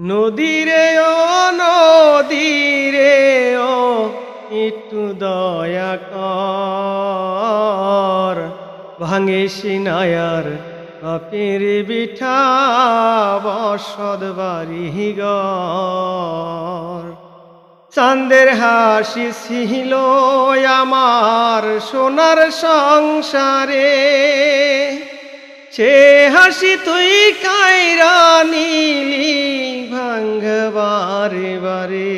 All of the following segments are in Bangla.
নদীরে ও নদীরে ও, একটু দয়া কর। ভাঙে সিনায়ার বাপের বিঠা বসদ বাড়ি গর চাঁদের হাসি ছিল আমার সোনার সংসারে। সে হাসি তুই কায়রা নীলি ভাঙ্গবারে বারে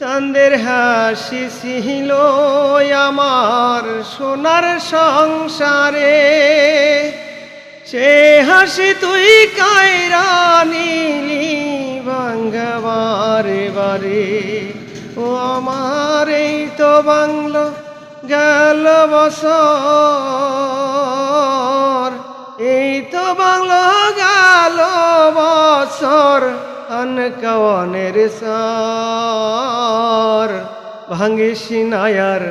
চাঁদের হাসি ছিল আমার সোনার সংসারে। সে হাসি তুই কায়রা নীলি ভাঙ্গবারে বারে। ও আমার, এই তো বাংলো গেল বছর। এই তো বাংলো গেল বছর। আনকাওয়ানের সার ভাঙ্গে সিনায়ার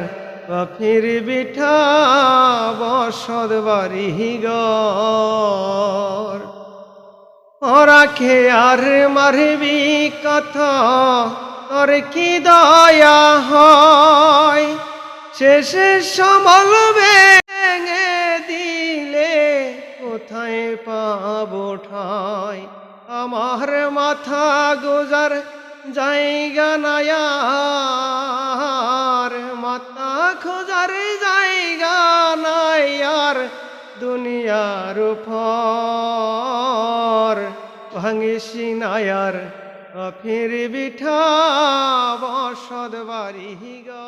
বাফির বিঠা বসদ বাড়ি গর ওরা খে আর মারবি কথা তোর কি দয়া হয়? শেষে সমল ভেঙে দিলে কোথায় পাবো ঠাই? আমার মাথা গোজার জায়গা নায়ার, মাথা খোঁজার জায়গা নাই আর দুনিয়ার ফর ভাঙে সিনায়ার ফির বিঠা বসদ বাড়ি গা